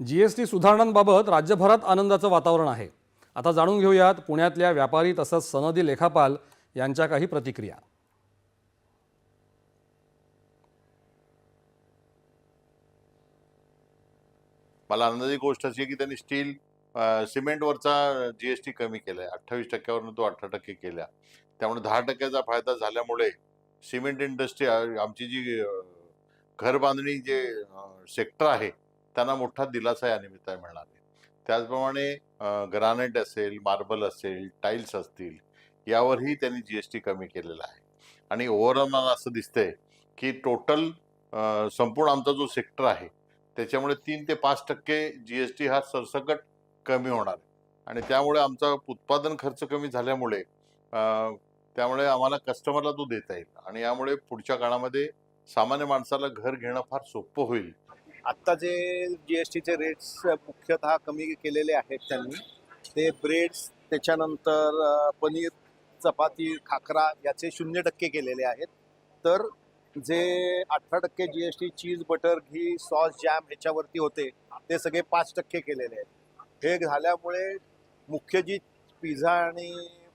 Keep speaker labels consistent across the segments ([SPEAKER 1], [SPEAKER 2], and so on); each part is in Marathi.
[SPEAKER 1] जी एस टी सुधारणांबाबत राज्यभरात आनंदाचं वातावरण आहे. आता जाणून घेऊयात पुण्यातल्या व्यापारी तसंच सनदी लेखापाल यांच्या काही प्रतिक्रिया.
[SPEAKER 2] मला आनंदाची गोष्ट अशी की त्यांनी स्टील सिमेंटवरचा जी एस जीएसटी कमी केलाय. अठ्ठावीस टक्क्यावरून तो अठरा टक्के केला. त्यामुळे दहा टक्क्याचा फायदा झाल्यामुळे सिमेंट इंडस्ट्री आमची जी घर बांधणी जे सेक्टर आहे त्यांना मोठा दिलासा या निमित्ताने मिळणार आहे. त्याचप्रमाणे ग्रानाइट असेल मार्बल असेल टाईल्स असतील यावरही त्यांनी जी एस टी कमी केलेला आहे. आणि ओव्हरऑल मला असं दिसतंय की टोटल संपूर्ण आमचा जो सेक्टर आहे त्याच्यामुळे तीन ते पाच टक्के जी एस टी हा सरसकट कमी होणार आहे. आणि त्यामुळे आमचा उत्पादन खर्च कमी झाल्यामुळे त्यामुळे आम्हाला कस्टमरला तो देता येईल. आणि यामुळे पुढच्या काळामध्ये सामान्य माणसाला घर घेणं फार सोपं होईल.
[SPEAKER 3] आत्ता जे जी एस टीचे रेट्स मुख्यतः कमी केलेले आहेत त्यांनी ते ब्रेड्स त्याच्यानंतर पनीर चपाती खाकरा याचे शून्य टक्के केलेले आहेत. तर जे अठरा टक्के G S T cheese butter घी सॉस जॅम ह्याच्यावरती होते ते सगळे पाच टक्के केलेले आहेत. हे झाल्यामुळे मुख्य जी पिझ्झा आणि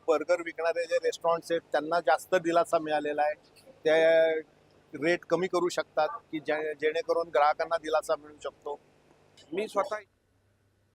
[SPEAKER 3] बर्गर विकणारे जे रेस्टॉरंट्स आहेत त्यांना जास्त दिलासा मिळालेला आहे. ते रेट कमी करू शकतात की जे जेणेकरून ग्राहकांना दिलासा मिळू शकतो?
[SPEAKER 4] मी स्वतः